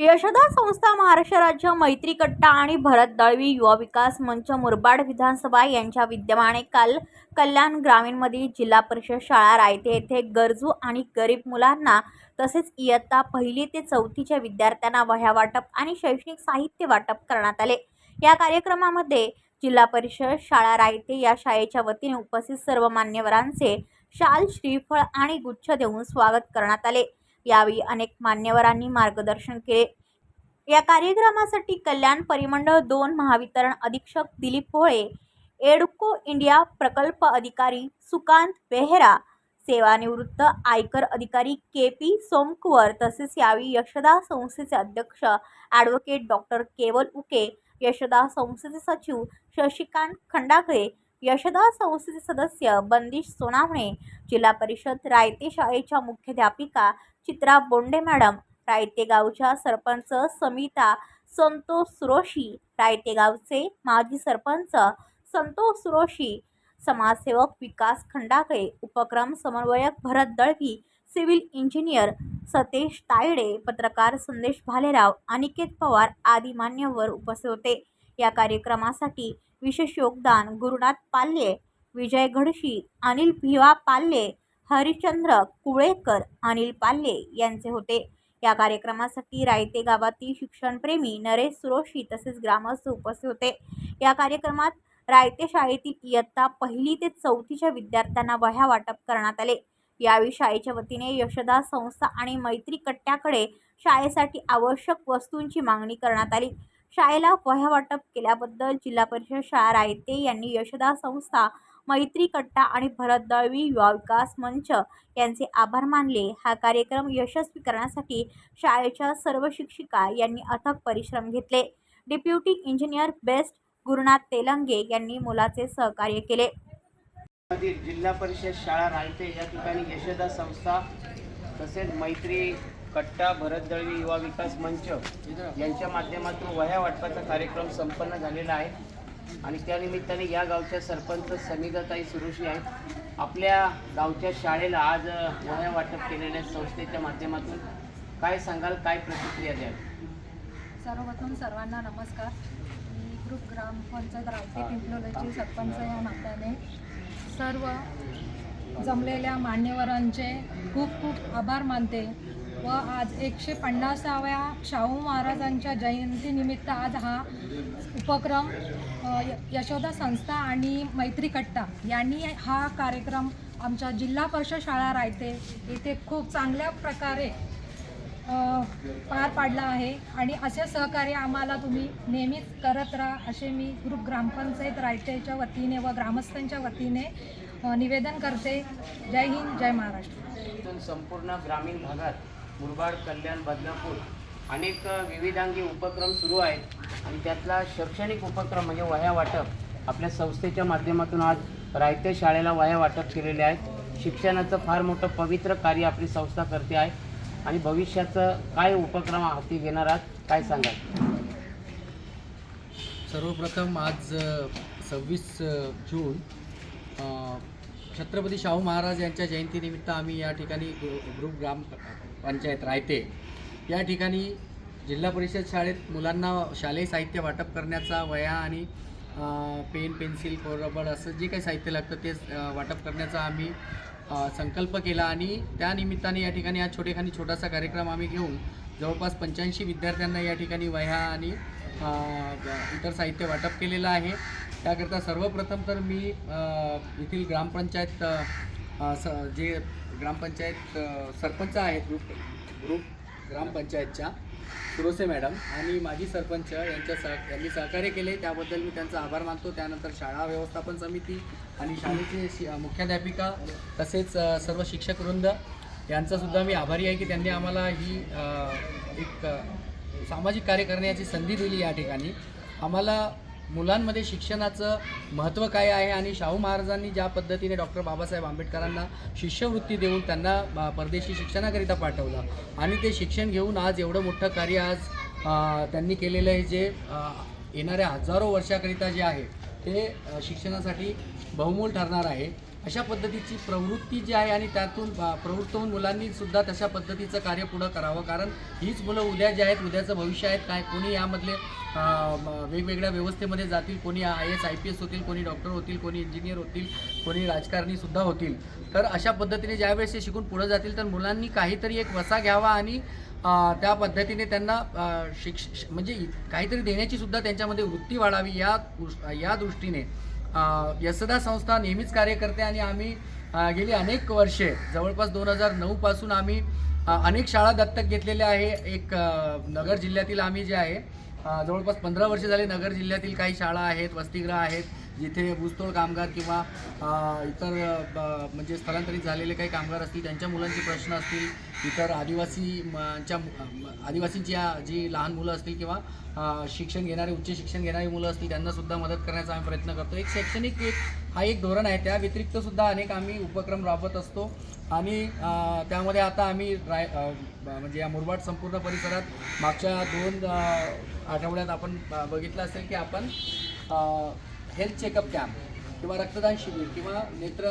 यशदा संस्था महाराष्ट्र राज्य मैत्री कट्टा आणि भरत दळवी युवा विकास मंच मुरबाड विधानसभा यांच्या विद्यमाने काल कल्याण ग्रामीणमधील जिल्हा परिषद शाळा रायते येथे गरजू आणि गरीब मुलांना तसेच इयत्ता पहिली ते चौथीच्या विद्यार्थ्यांना वह्या वाटप आणि शैक्षणिक साहित्य वाटप करण्यात आले. या कार्यक्रमामध्ये जिल्हा परिषद शाळा रायते या शाळेच्या वतीने उपस्थित सर्व मान्यवरांचे शाल श्रीफळ आणि गुच्छ देऊन स्वागत करण्यात आले. यावेळी अनेक मान्यवरांनी मार्गदर्शन केले. या कार्यक्रमासाठी कल्याण परिमंडळ दोन महावितरण अधीक्षक दिलीप भोळे एडको इंडिया प्रकल्प अधिकारी सुकांत बेहरा सेवानिवृत्त आयकर अधिकारी के पी सोमकुवर तसेच यावेळी यशदा संस्थेचे अध्यक्ष ॲडव्होकेट डॉक्टर केवल उके यशदा संस्थेचे सचिव शशिकांत खंडागळे यशदा संस्थेचे सदस्य बंदिश सोनावणे जिल्हा परिषद रायते शाळेच्या मुख्याध्यापिका चित्रा बोंडे मॅडम रायते गावच्या सरपंच समिता संतोष सुरोशी रायते गावचे माजी सरपंच संतोष सुरोशी समाजसेवक विकास खंडाकळे उपक्रम समन्वयक भरत दळवी सिव्हिल इंजिनियर सतेश तायडे पत्रकार संदेश भालेराव अनिकेत पवार आदी मान्यवर उपस्थित होते. या कार्यक्रमासाठी विशेष योगदान गुरुनाथ पाल्ये विजय घडशी अनिल भिवा पाल्ये हरिश्चंद्र कुळेकर अनिल पाल्ये यांचे होते. या कार्यक्रमासाठी रायते गावातील शिक्षणप्रेमी नरेश सुरोशी तसेच ग्रामस्थ उपस्थित होते. या कार्यक्रमात रायते शाळेतील इयत्ता पहिली ते चौथीच्या विद्यार्थ्यांना वह्या वाटप करण्यात आले. यावेळी शाळेच्या वतीने यशदा संस्था आणि मैत्री कट्ट्याकडे शाळेसाठी आवश्यक वस्तूंची मागणी करण्यात आली. शाळेला वह्या वाटप केल्याबद्दल जिल्हा परिषद शाळा रायते यांनी यशदा संस्था मैत्री कट्टा आणि भरत दळवी युवा विकास मंच यांचे आभार मानले. हा कार्यक्रम यशस्वी करण्यासाठी शाळेच्या सर्व शिक्षिका यांनी अथक परिश्रम घेतले. Deputy engineer BEST Gurunath Telange यांनी मुलाचे सहकार्य केले. जिल्हा परिषद शाळा रायते या ठिकाणी यशदा संस्था तसेच मैत्री कट्टा भरत दळवी युवा विकास मंच यांच्या माध्यमातून वह्या वाटपाचा कार्यक्रम संपन्न झालेला आहे. आणि त्यानिमित्ताने या गावच्या सरपंच समिधाताई सुरुशी आहेत. आपल्या गावच्या शाळेला आज वह्या वाटप केलेल्या संस्थेच्या माध्यमातून काय सांगाल काय प्रतिक्रिया द्याल? सर्वप्रथम सर्वांना नमस्कार. मी ग्रुप ग्रामपंचायत रावते पिंपलोलीची सरपंच या नात्याने. सर्व जमलेल्या मान्यवरांचे खूप खूप आभार मानते. व आज एकशे पन्नासाव्या शाहू महाराजांच्या जयंतीनिमित्त आज हा उपक्रम यशोदा संस्था आणि मैत्री कट्टा यांनी हा कार्यक्रम आमच्या जिल्हा परिषद शाळा रायते येथे खूप चांगल्या प्रकारे पार पाडला आहे आणि असे सहकार्य आम्हाला तुम्ही नेहमीच करत राहा असे मी ग्रुप ग्रामपंचायत रायतेच्या वतीने व ग्रामस्थांच्या वतीने निवेदन करते. जय हिंद जय महाराष्ट्र. संपूर्ण ग्रामीण भागात मुरबाड कल्याण बदनापूर अनेक विविधांगी उपक्रम सुरू आहेत. आणि त्यातला शैक्षणिक उपक्रम म्हणजे वह्या वाटप. आपल्या संस्थेच्या माध्यमातून आज रायते शाळेला वह्या वाटप केलेले आहेत. शिक्षणाचं फार मोठं पवित्र कार्य आपली संस्था करते आहे. आणि भविष्याचं काय उपक्रम हाती घेणार आहात काय सांगाल? सर्वप्रथम आज सव्वीस जून छत्रपती शाहू महाराज यांच्या जयंतीनिमित्त आम्ही या ठिकाणी ग्रुप ग्राम पंचायत रायते. या ठिकाणी जिल्हा परिषद शाळेत मुलांना शालेय साहित्य वाटप करण्याचा वया आणि पेन पेन्सिल रबर असं जे काही साहित्य लागतं ते वाटप करण्याचा आम्ही संकल्प केला आणि त्यानिमित्ताने या ठिकाणी हा छोटेखानी छोटासा कार्यक्रम आम्ही घेऊन जवळपास पंच्याऐंशी विद्यार्थ्यांना या ठिकाणी वह्या आणि इतर साहित्य वाटप केलेलं आहे. त्याकरता सर्वप्रथम तर मी येथील ग्रामपंचायत स जे ग्रामपंचायत सरपंच आहेत ग्रुप ग्रुप ग्रामपंचायतच्या सुरोसे मॅडम आणि माजी सरपंच यांच्या सह यांनी सहकार्य केले. त्याबद्दल मी त्यांचा आभार मानतो. त्यानंतर शाळा व्यवस्थापन समिती आणि शाळेचे शि मुख्याध्यापिका तसेच सर्व शिक्षक वृंद यांचासुद्धा मी आभारी आहे की त्यांनी आम्हाला ही एक सामाजिक कार्य करण्याची संधी दिली या ठिकाणी. आम्हाला मुलांमध्ये शिक्षणाचं महत्त्व काय आहे आणि शाहू महाराजांनी ज्या पद्धतीने डॉक्टर बाबासाहेब आंबेडकरांना शिष्यवृत्ती देऊन त्यांना परदेशी शिक्षणाकरिता पाठवलं आणि ते शिक्षण घेऊन आज एवढं मोठं कार्य आज त्यांनी केलेलं आहे जे येणाऱ्या हजारो वर्षाकरिता जे आहे ते शिक्षणासाठी बहुमोल ठरणार आहे. अशा पद्धतीची प्रवृत्ती जी आहे आणि त्यातून प्रवृत्त होऊन मुलांनी सुद्धा तशा पद्धतीचं कार्य पुढं करावं. कारण हीच मुलं उद्या जे आहेत उद्याचं भविष्य आहेत काय कोणी यामधले वेगवेगळ्या व्यवस्थेमध्ये जातील कोणी I S I P S होतील कोणी डॉक्टर होतील कोणी इंजिनियर होतील कोणी राजकारणी सुद्धा होतील. तर अशा पद्धतीने ज्यावेळेस ते शिकून पुढं जातील तर मुलांनी काहीतरी एक वसा घ्यावा आणि त्या पद्धतीने त्यांना शिक्ष म्हणजे काहीतरी देण्याची सुद्धा त्यांच्यामध्ये वृत्ती वाढावी या या दृष्टीने. यसदा संस्था नेहमीच कार्य करते आणि आम्ही गेली अनेक वर्षे जवळपास दोन हजार नऊपासून आम्ही अनेक शाळा दत्तक घेतलेल्या आहे. एक नगर जिल्ह्यातील आम्ही जे आहे जवळपास पंधरा वर्षे झाले नगर जिल्ह्यातील काही शाळा आहेत वसतिगृह आहेत. जिथे ऊसतोड कामगार किंवा इतर ब- म्हणजे स्थलांतरित झालेले काही कामगार असतील त्यांच्या मुलांचे प्रश्न असतील इतर आदिवासी च्या आदिवासींची जी लहान मुलं असतील किंवा शिक्षण घेणारे उच्च शिक्षण घेणारी मुलं असतील त्यांनासुद्धा मदत करण्याचा आम्ही प्रयत्न करतो. एक शैक्षणिक एक हा एक धोरण आहे. त्या व्यतिरिक्तसुद्धा अनेक आम्ही उपक्रम राबवत असतो. आणि त्यामध्ये आता आम्ही राय ब- म्हणजे या मुरबाड संपूर्ण परिसरात मागच्या दोन आठवड्यात आपण ब- बघितलं असेल की आपण हेल्थ चेकअप कॅम्प किंवा रक्तदान शिबिर किंवा नेत्र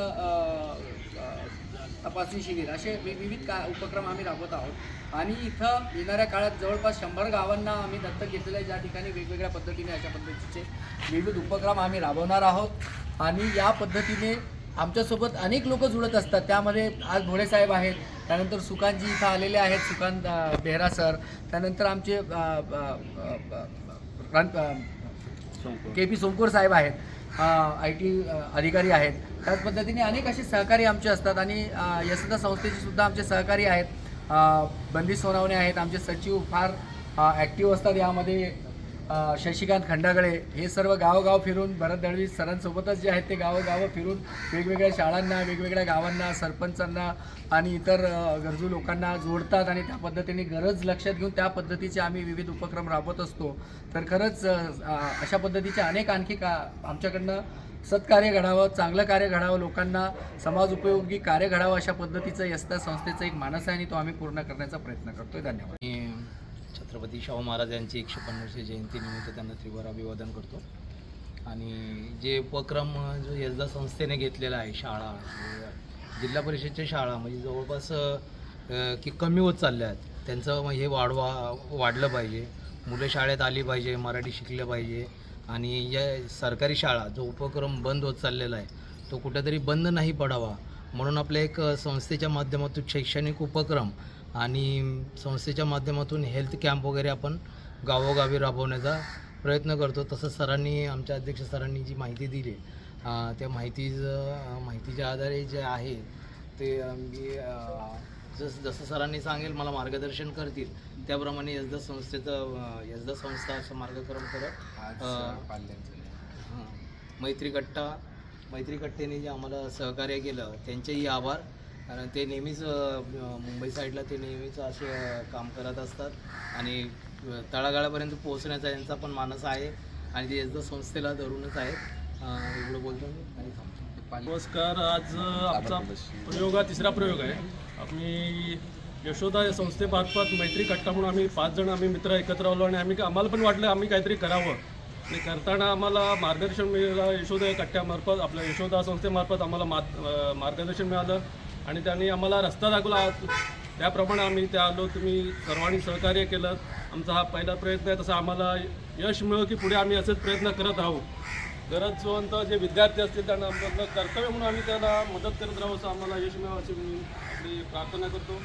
तपासणी शिबिर असे विविध का उपक्रम आम्ही राबवत आहोत. आणि इथं येणाऱ्या काळात जवळपास शंभर गावांना आम्ही दत्तक घेतलेलं आहे. ज्या ठिकाणी वेगवेगळ्या पद्धतीने अशा पद्धतीचे विविध उपक्रम आम्ही राबवणार आहोत. आणि या पद्धतीने आमच्यासोबत अनेक लोक जुळत असतात. त्यामध्ये आज भोळे साहेब आहेत. त्यानंतर सुकांतजी इथं आलेले आहेत. सुकांत बेहरा सर. त्यानंतर आमचे अ, के पी सोमकोर साहेब आहेत आय टी अधिकारी आहेत. त्याच पद्धतीने अनेक असे सहकारी आमचे असतात आणि यशदा संस्थेचे सुद्धा आमचे सहकारी आहेत. बंदी सोनावणे आहेत आमचे सचिव फार ॲक्टिव्ह असतात यामध्ये. शशिकांत खंडागळे हे सर्व गावोगाव फिरून भरत दळवी सरांसोबतच जे आहेत ते गावोगावं फिरून वेगवेगळ्या शाळांना वेगवेगळ्या गावांना सरपंचांना आणि इतर गरजू लोकांना जोडतात आणि त्या पद्धतीने गरज लक्षात घेऊन त्या पद्धतीचे आम्ही विविध उपक्रम राबवत असतो. तर खरंच अशा पद्धतीचे अनेक आणखी का आमच्याकडनं सत्कार्य घडावं चांगलं कार्य घडावं लोकांना समाज उपयोगी कार्य घडावं अशा पद्धतीचं यस्ता संस्थेचं एक मानस आहे आणि तो आम्ही पूर्ण करण्याचा प्रयत्न करतोय. धन्यवाद. छत्रपती शाहू महाराज यांची एकशे पन्नासवी जयंतीनिमित्त त्यांना त्रिवार अभिवादन करतो. आणि जे उपक्रम जो यजदा संस्थेने घेतलेला आहे शाळा जिल्हा परिषदच्या शाळा म्हणजे जवळपास की कमी होत चालल्या आहेत. त्यांचं मग हे वाढवा वाढलं पाहिजे. मुलं शाळेत आली पाहिजे मराठी शिकलं पाहिजे. आणि या सरकारी शाळा जो उपक्रम बंद होत चाललेला आहे तो कुठेतरी बंद नाही पडावा. म्हणून आपल्या एक संस्थेच्या माध्यमातून शैक्षणिक उपक्रम आणि संस्थेच्या माध्यमातून हेल्थ कॅम्प वगैरे आपण गावोगावी राबवण्याचा प्रयत्न करतो. तसंच सरांनी आमच्या अध्यक्ष सरांनी जी माहिती दिली त्या माहितीचं माहितीच्या आधारे जे आहे ते मी जसं जसं सरांनी सांगेल मला मार्गदर्शन करतील. त्याप्रमाणे यजदा संस्थेचं अ, यजदा संस्था असं मार्गक्रम करत अ, हां. मैत्री कट्टा मैत्री कट्टेने जे आम्हाला सहकार्य केलं त्यांचेही आभार. कारण ते नेहमीच मुंबई साईडला ते नेहमीच असे काम करत असतात. आणि तळागाळापर्यंत पोहोचण्याचा यांचा पण मानस आहे. आणि ते यजदा संस्थेला धरूनच आहे एवढं बोलतो आणि थांबतो नमस्कार. आज आमचा प्रयोग हा तिसरा प्रयोग आहे. आम्ही यशोदा या संस्थेमार्फत मैत्री कट्टा म्हणून आम्ही पाच जण आम्ही मित्र एकत्र आलो आणि आम्ही आम्हाला पण वाटलं आम्ही काहीतरी करावं. आणि करताना आम्हाला मार्गदर्शन मिळालं. यशोदा या कट्ट्यामार्फत आपल्या यशोदा संस्थेमार्फत आम्हाला मार्गदर्शन मिळालं. आणि त्यांनी आम्हाला रस्ता दाखवला. त्याप्रमाणे आम्ही त्या आलो. तुम्ही सर्वांनी सहकार्य केलं. आमचा हा पहिला प्रयत्न आहे. तसा आम्हाला यश मिळो की पुढे आम्ही असेच प्रयत्न करत राहू. जोवंत जे विद्यार्थी असतील त्यांना आमचं कर्तव्य म्हणून आम्ही त्याला मदत करत राहू असं आम्हाला यश मिळावं अशी मी आपली प्रार्थना करतो.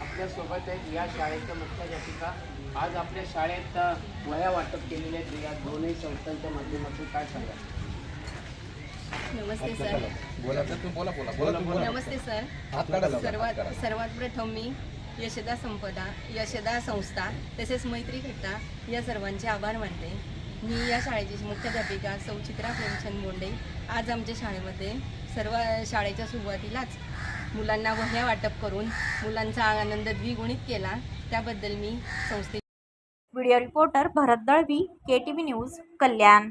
आपल्यासोबत आहेत या शाळेच्या मुख्याध्यापिका आज आपल्या शाळेत वया वाटप केलेल्या आहेत. या दोनही संस्थांच्या माध्यमातून काय सांगा नमस्ते सर. नमस्ते सर. सर्वात सर्वात प्रथम मी यशदा संपदा यशदा संस्था तसेच मैत्री कट्टा या सर्वांचे आभार मानते. मी या शाळेची मुख्याध्यापिका सौ चित्रा प्रेमचंद बोंडे. आज आमच्या शाळेमध्ये सर्व शाळेच्या सुरुवातीलाच मुलांना वह्या वाटप करून मुलांचा आनंद द्विगुणित केला. त्याबद्दल मी संस्थे video reporter Bharat Dalvi K T V news Kalyan.